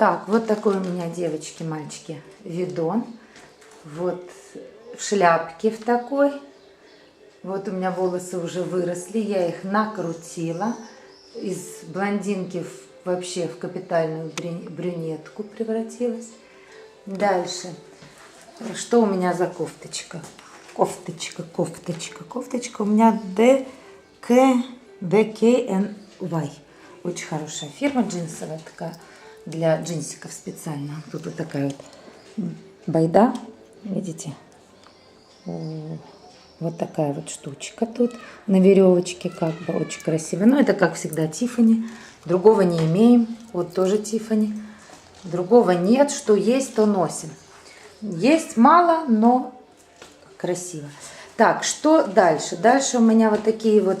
Так, вот такой у меня, девочки, мальчики, видон. Вот в шляпке в такой. Вот у меня волосы уже выросли, я их накрутила. Из блондинки в- вообще в капитальную брю- брюнетку превратилась. Дальше. Что у меня за кофточка? Кофточка, кофточка, кофточка. У меня DK, DKNY. Очень хорошая фирма джинсовая такая. Для джинсиков специально. Тут вот такая вот байда. Видите? Вот такая вот штучка тут на веревочке, как бы очень красиво. Но это как всегда Тифани. Другого не имеем. Вот тоже Тифани. Другого нет. Что есть, то носим. Есть мало, но красиво. Так, что дальше? Дальше у меня вот такие вот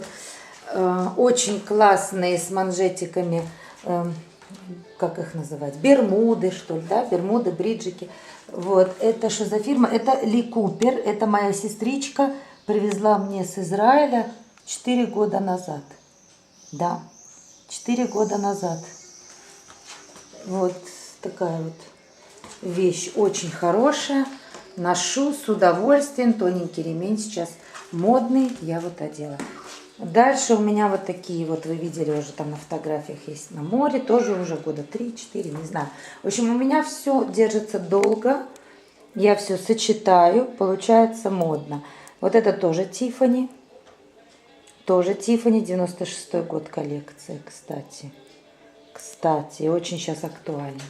э, очень классные с манжетиками, э, как их называть, бермуды, что ли, да, бермуды, бриджики. Вот, это что за фирма? Это Ли Купер, это моя сестричка привезла мне с Израиля 4 года назад. Да, 4 года назад. Вот такая вот вещь очень хорошая. Ношу с удовольствием. Тоненький ремень сейчас модный. Я вот одела. Дальше у меня вот такие вот, вы видели уже там на фотографиях есть на море. Тоже уже года 3-4, не знаю. В общем, у меня все держится долго. Я все сочетаю. Получается модно. Вот это тоже Тифани. Тоже Тифани, 96 год коллекция, кстати. Кстати, очень сейчас актуально.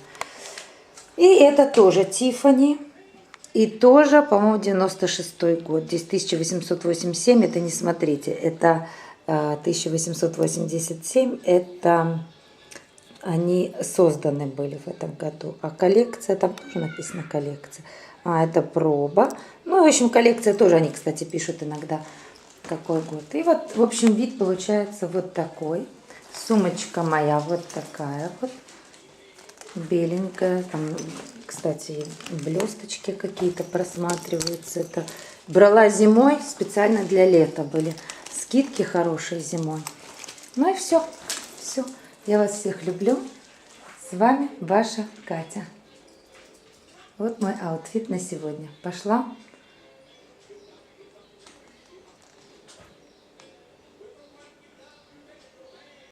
И это тоже Тифани. И тоже, по-моему, 96 год. Здесь 1887, это не смотрите, это э, 1887, это они созданы были в этом году. А коллекция, там тоже написано коллекция. А, это проба. Ну, в общем, коллекция тоже, они, кстати, пишут иногда, какой год. И вот, в общем, вид получается вот такой. Сумочка моя вот такая вот беленькая. Там, кстати, блесточки какие-то просматриваются. Это брала зимой, специально для лета были. Скидки хорошие зимой. Ну и все. Все. Я вас всех люблю. С вами ваша Катя. Вот мой аутфит на сегодня. Пошла